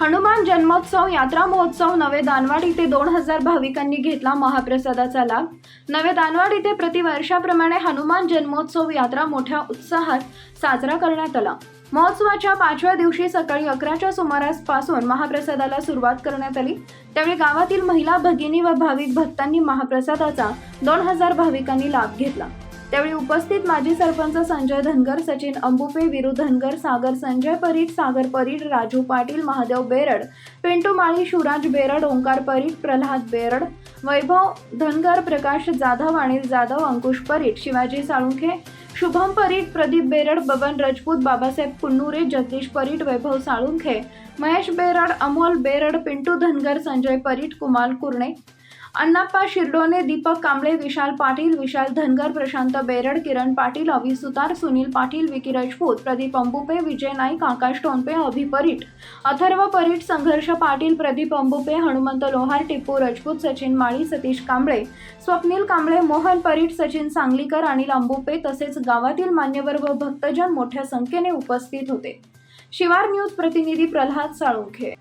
हनुमान जन्मोत्सव यात्रा महोत्सव नवे दानवाड इथे दोन हजार भाविकांनी घेतला महाप्रसादाचा लाभ. नवे दानवाड इथे प्रतिवर्षाप्रमाणे हनुमान जन्मोत्सव यात्रा मोठ्या उत्साहात साजरा करण्यात आला. महोत्सवाच्या पाचव्या दिवशी सकाळी अकराच्या सुमारासपासून महाप्रसादाला सुरुवात करण्यात आली. त्यावेळी गावातील महिला भगिनी व भाविक भक्तांनी महाप्रसादाचा दोन हजार भाविकांनी लाभ घेतला. त्यावेळी उपस्थित माजी सरपंच संजय धनगर सचिन अंबुपे विरू धनगर सागर संजय परीट सागर परीट राजू पाटील महादेव बेरड पिंटू माळी शिवराज बेरड ओंकार परीट प्रल्हाद बेरड वैभव धनगर प्रकाश जाधव अनिल जाधव अंकुश परीट शिवाजी साळुंखे शुभम परीट प्रदीप बेरड बबन राजपूत बाबासाहेब कुन्नुरे जगदीश परीट वैभव साळुंखे महेश बेरड अमोल बेरड पिंटू धनगर संजय परीट कुमाल कुर्णे अण्णाप्पा शिरडोने दीपक कांबळे विशाल पाटील विशाल धनगर प्रशांत बेरड किरण पाटील अभि सुतार सुनील पाटील विकी राजपूत प्रदीप अंबुपे विजय नाईक आकाश टोनपे अभि परीट अथर्व परीट संघर्ष पाटील प्रदीप अंबुपे हनुमंत लोहार टिप्पू राजपूत सचिन माळी सतीश कांबळे स्वप्नील कांबळे मोहन परीट सचिन सांगलीकर अनिल अंबुपे तसेच गावातील मान्यवर व भक्तजन मोठ्या संख्येने उपस्थित होते. शिवार न्यूज प्रतिनिधी प्रल्हाद साळुंखे.